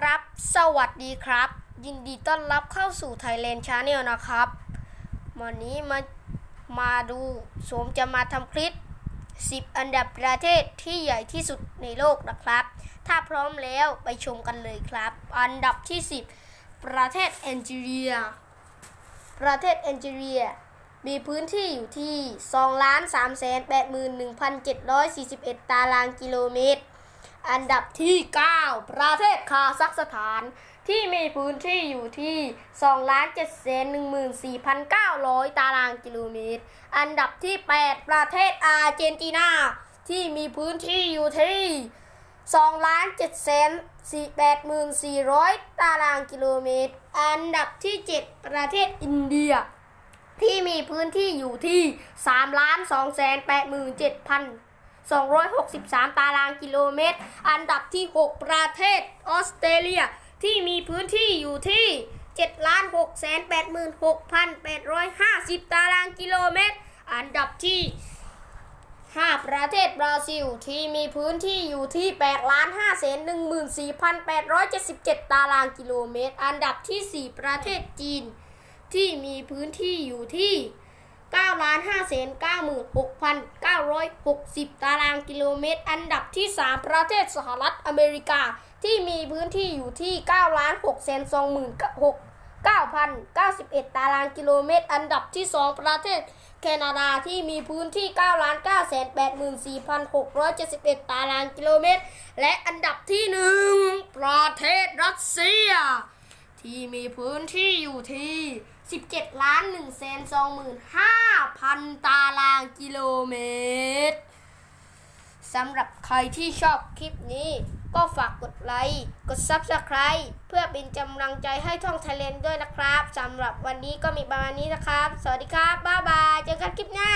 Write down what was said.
ครับ สวัสดีครับ ยินดีต้อนรับเข้าสู่ Thailand Channel นะครับ วันนี้มา มาดูโสมจะมาทำคลิป 10 อันดับประเทศที่ใหญ่ที่สุดในโลกนะครับ ถ้าพร้อมแล้วไปชมกันเลยครับ อันดับที่ 10 ประเทศแอนจีเรีย ประเทศแอนจีเรีย มีพื้นที่อยู่ที่ 2,381,741 ตารางกิโลเมตร อันดับที่ 9 ประเทศคาซัคสถานที่มีพื้นที่อยู่ที่2 7 1 4 9 0 0 ตารางกิโลเมตร อันดับที่ 8 ประเทศอาร์เจนตินา ที่มีพื้นที่อยู่ที่2ล้าน7แสน84,400 ตารางกิโลเมตร อันดับที่ 7 ประเทศอินเดีย ที่มีพื้นที่อยู่ที่3ล้าน2แสน87,000 263 ตารางกิโลเมตร อันดับที่ 6 ประเทศออสเตรเลีย ที่มีพื้นที่อยู่ที่ 7 ล้าน6แสน86,850 ตารางกิโลเมตร อันดับที่ 5 ประเทศบราซิล ที่มีพื้นที่อยู่ที่ 8 ล้าน5แสน14,877 ตารางกิโลเมตร อันดับที่ 4 ประเทศจีน ที่มีพื้นที่อยู่ที่ 9ล้าน5แสน96,960 ตารางกิโลเมตร อันดับที่ 3 ประเทศสหรัฐอเมริกา ที่มีพื้นที่อยู่ที่9ล้าน6แสน9,091 ตารางกิโลเมตร อันดับที่ 2 ประเทศแคนาดาที่มีพื้นที่ 9 ล้าน9แสน84,671 ตารางกิโลเมตร และอันดับที่ 1 ประเทศรัสเซีย ที่มีพื้นที่อยู่ที่ 17 ล้าน1แสน25,000 ตารางกิโลเมตรสำหรับใครที่ชอบคลิปนี้ ก็ฝากกดไลค์ กด Subscribe เพื่อเป็นกำลังใจให้ท่องไทยเลนด้วยนะครับสำหรับวันนี้ก็มีประมาณนี้นะครับ สวัสดีครับ บ๊ายบาย เจอกันคลิปหน้า